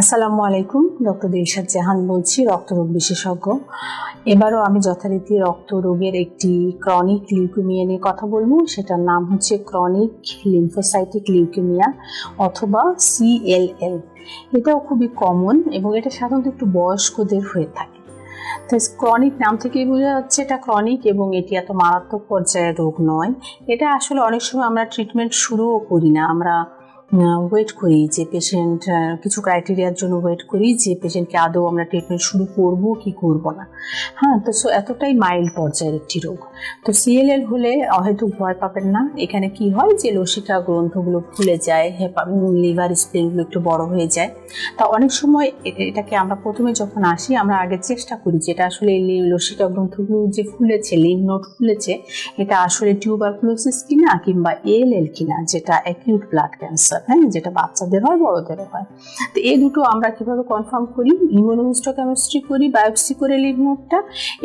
আসসালামু আলাইকুম, ডক্টর দিলশাদ জাহান বলছি, রক্তরোগ বিশেষজ্ঞ। এবারও আমি যথারীতি রক্তরোগের একটি ক্রনিক লিউকেমিয়া নিয়ে কথা বলব। সেটার নাম হচ্ছে ক্রনিক লিম্ফোসাইটিক লিউকেমিয়া অথবা সিএলএল এটাও খুবই কমন এবং এটা সাধারণত একটু বয়স্কদের হয়ে থাকে। ক্রনিক নাম থেকেই বোঝা যাচ্ছে এটা ক্রনিক এবং এটি এত মারাত্মক পর্যায়ের রোগ নয়। এটা আসলে অনেক সময় আমরা ট্রিটমেন্ট শুরুও করি না। আমরা ওয়েট করি যে পেশেন্ট কিছু ক্রাইটেরিয়ার জন্য ওয়েট করি যে পেশেন্টকে আদৌ আমরা ট্রিটমেন্ট শুরু করব কি করব না। হ্যাঁ তো সো এতটাই মাইল্ড পর্যায়ের একটি রোগ। তো সিএলএল হলে অহেতুক ভয় পাবেন না। এখানে কি হয় যে লসিকা গ্রন্থগুলো ফুলে যায় লিভার স্প্লিনগুলো একটু বড় হয়ে যায়। তা অনেক সময় এটাকে আমরা প্রথমে যখন আসি, আমরা আগে চেষ্টা করি যেটা আসলে লসিকা গ্রন্থগুলো যে ফুলেছে লিভ নোট ফুলেছে, এটা আসলে টিউবারকুলোসিস কিনা কিংবা এএলএল কিনা, যেটা অ্যাকিউট ব্লাড ক্যান্সার হ্যাঁ? যেটা বাচ্চাদের হয় বড়দেরও হয়। তো এই দুটো আমরা কীভাবে কনফার্ম করি? ইমিউনোহিস্টোকেমিস্ট্রি করি বায়োপসি করে লিভ নোটটা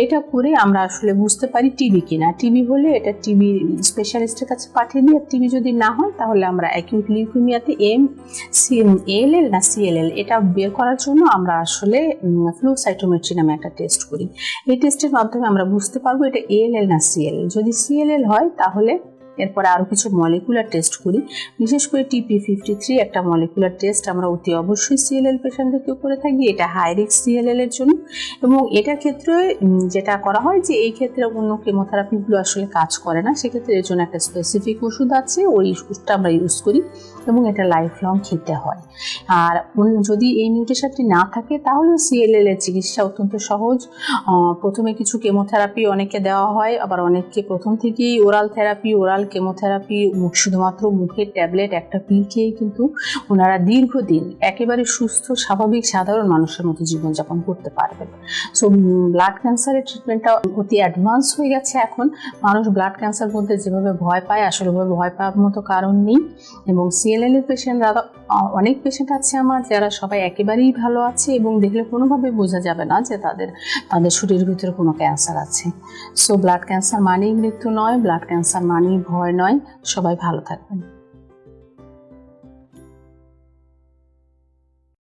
এটা করে আমরা আসলে বুঝতে পারি টিবি কিনা। টিবি হলে এটা টিবি স্পেশালিস্টের কাছে পাঠিয়ে দিই। আর টিবি যদি না হয়, তাহলে আমরা অ্যাকিউট লিউকেমিয়াতে এম সি এল এল না সিএলএল এটা বের করার জন্য আমরা আসলে ফ্লু সাইটোমেট্রি নামে একটা টেস্ট করি। এই টেস্টের মাধ্যমে আমরা বুঝতে পারব এটা এএলএল না সিএলএল যদি সিএলএল হয়, তাহলে এরপরে আরও কিছু মলিকুলার টেস্ট করি। বিশেষ করে টিপি ফিফটি থ্রি একটা মলিকুলার টেস্ট আমরা অতি অবশ্যই সিএলএল পেশেন্টদেরকেও করে থাকি। এটা হাই রিস্ক সিএলএল এর জন্য। এবং এটার ক্ষেত্রে যেটা করা হয় যে এই ক্ষেত্রে অন্য কেমোথেরাপিগুলো আসলে কাজ করে না। সেক্ষেত্রে এর জন্য একটা স্পেসিফিক ওষুধ আছে, ওই ওষুধটা আমরা ইউজ করি এবং এটা লাইফ লং খেতে হয়। আর যদি এই মিউটেশনটি না থাকে তাহলে সিএলএল এর চিকিৎসা অত্যন্ত সহজ। প্রথমে কিছু কেমোথেরাপি অনেকে দেওয়া হয়, আবার অনেককে প্রথম থেকেই ওরাল থেরাপি, ওরাল কেমোথেরাপি শুধুমাত্র মুখের ট্যাবলেট, একটা পিল খেয়েই কিন্তু ওনারা দীর্ঘদিন একেবারে সুস্থ, স্বাভাবিক, সাধারণ মানুষের মতো জীবনযাপন করতে পারবেন। সো ব্লাড ক্যান্সারের ট্রিটমেন্টটা অতি অ্যাডভান্স হয়ে গেছে এখন। মানুষ ব্লাড ক্যান্সার বলতে যেভাবে ভয় পায়, আসলে ভয় পাওয়ার মতো কারণ নেই। এবং সিএলএল এর পেশেন্টরা অনেক পেশেন্ট আছে আমার, যারা সবাই একেবারেই ভালো আছে এবং দেখলে কোনোভাবে বোঝা যাবে না যে তাদের তাদের শরীরের ভিতরে কোনো ক্যান্সার আছে। সো ব্লাড ক্যান্সার মানেই মৃত্যু নয় ব্লাড ক্যান্সার মানেই ভয় নয়। সবাই ভালো থাকবেন।